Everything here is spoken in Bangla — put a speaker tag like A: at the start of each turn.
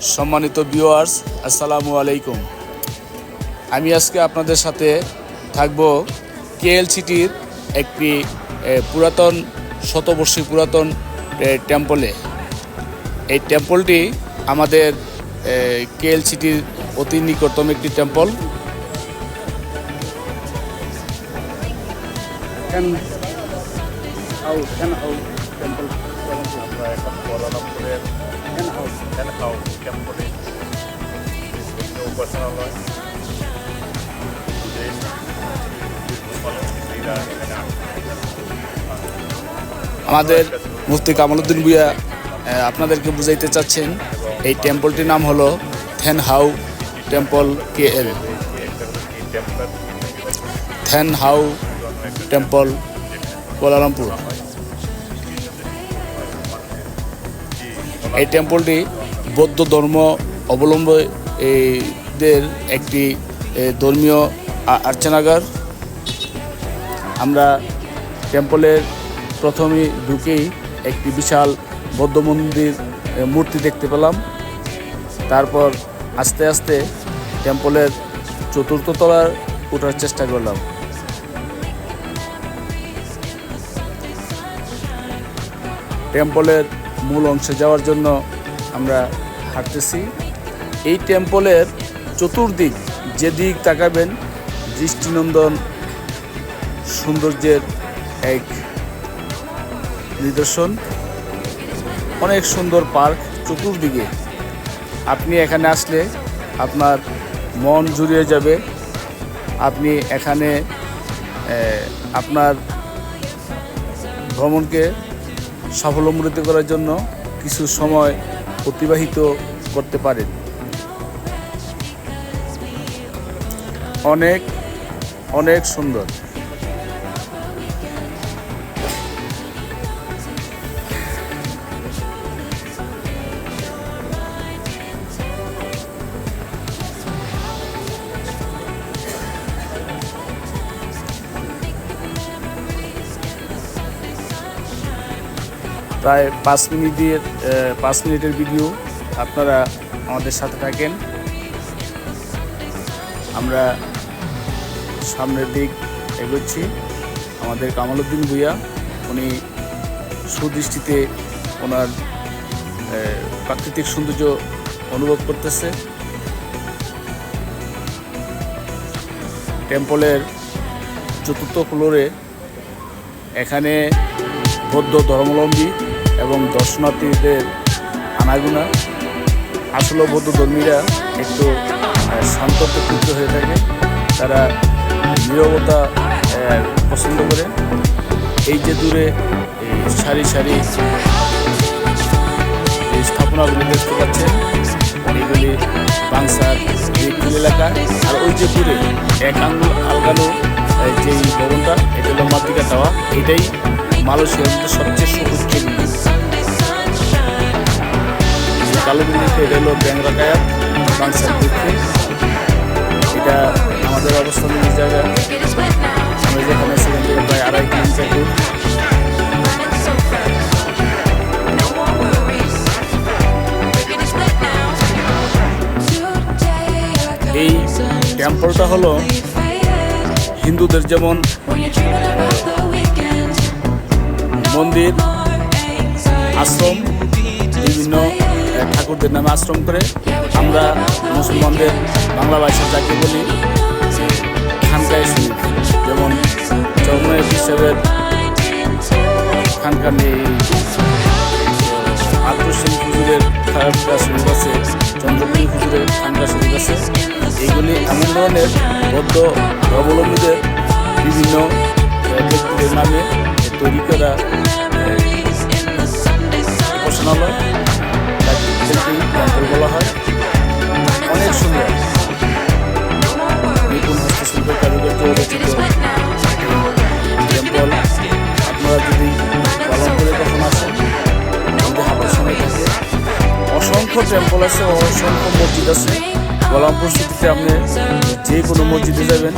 A: সম্মানিত ভিউয়ার্স আসসালামু আলাইকুম। আমি আজকে আপনাদের সাথে থাকব কেএল সিটির একটি পুরাতন, শতবর্ষী পুরাতন টেম্পলে এই টেম্পলটি আমাদের কেএল সিটির অতি নিকটতম একটি টেম্পল
B: আমরা
A: আমাদের মুফতি কামালউদ্দিন ভুইয়া আপনাদেরকে বুঝাইতে চাচ্ছেন, এই টেম্পলটির নাম হলো Thean Hou temple K L Thean Hou temple Kuala Lumpur এই টেম্পলটি বৌদ্ধ ধর্ম অবলম্বীদের একটি ধর্মীয় আর্চনাগার। আমরা টেম্পলের প্রথমেই ঢুকেই একটি বিশাল বৌদ্ধ মন্দির মূর্তি দেখতে পেলাম। তারপর আস্তে আস্তে টেম্পলের চতুর্থ তলার ওঠার চেষ্টা করলাম। টেম্পলের মূল অংশে যাওয়ার জন্য আমরা হাঁটতেছি। এই টেম্পলের চতুর্দিক যেদিক তাকাবেন, দৃষ্টিনন্দন সৌন্দর্যের এক নিদর্শন। অনেক সুন্দর পার্ক চতুর্দিকে। আপনি এখানে আসলে আপনার মন জুড়িয়ে যাবে। আপনি এখানে আপনার ভ্রমণকে সাফল্যমণ্ডিত করার জন্য কিছু সময় অতিবাহিত করতে পারেন। অনেক অনেক সুন্দর। প্রায় পাঁচ মিনিটের পাঁচ মিনিটের ভিডিও আপনারা আমাদের সাথে থাকেন। আমরা সামনের দিক এগোচ্ছি। আমাদের কামালউদ্দিন ভুইয়া, উনি সুদৃষ্টিতে ওনার প্রাকৃতিক সৌন্দর্য অনুভব করতেছে। টেম্পলের চতুর্থ ফ্লোরে এখানে বৌদ্ধ ধর্মাবলম্বী এবং দর্শনার্থীদের আনাগুনা। আসলে বৌদ্ধ ধর্মীরা একটু শান্ত প্রকৃত হয়ে থাকে। তারা নিরবতা পছন্দ করে। এই যে দূরে সারি সারি স্থাপনাগুলি দেখতে পাচ্ছেন এইগুলি বাংসার দিকপুর এলাকা। আর ওই যে দূরে, এক আঙ্গুল আলগানো এই যে এই ভবনটা, এটা হলো মাতৃকা টাওয়া এটাই মালয়েশিয়ার মধ্যে সবচেয়ে সুউচ্চ বিল্ডিং যে কালো বিল্ডিংটা এটা হলো ব্যাংরাকায়া বাংসার এটা আমাদের অবস্থান এই জায়গায়। আমরা যেখানে সেখান থেকে প্রায় আড়াই কিলোমিটার দূর। এই টেম্পলটা হলো হিন্দুদের যেমন মন্দির, আশ্রম, বিভিন্ন ঠাকুরদের নামে আশ্রম করে আমরা মুসলমানদের বাংলা ভাষায় যাকে বলি, খানকায় শরীফ যেমন চরমের হিসেবে খানকা নেই। আত্মসেন হুজুরের খানকা শরীফ আছে চন্দ্রপুরী হুজুরের খানকা শরীফ আছে। এইগুলি এমন ধরনের বৌদ্ধ অবলম্বীদের বিভিন্ন ব্যক্তিদের নামে তৈরি করা উপাসনালয় টেম্পল বলা হয়। অনেক সুন্দর। নিপুণ হস্তশিল্পের কারুকার্য রচিত আপনারা যদি পালন করে কখন আসেন। হাতের সময় থাকে। অসংখ্য টেম্পল আছে, অসংখ্য মসজিদ আছে। গোলামপুর সিটিতে আপনি যে কোনো মসজিদে যাবেন।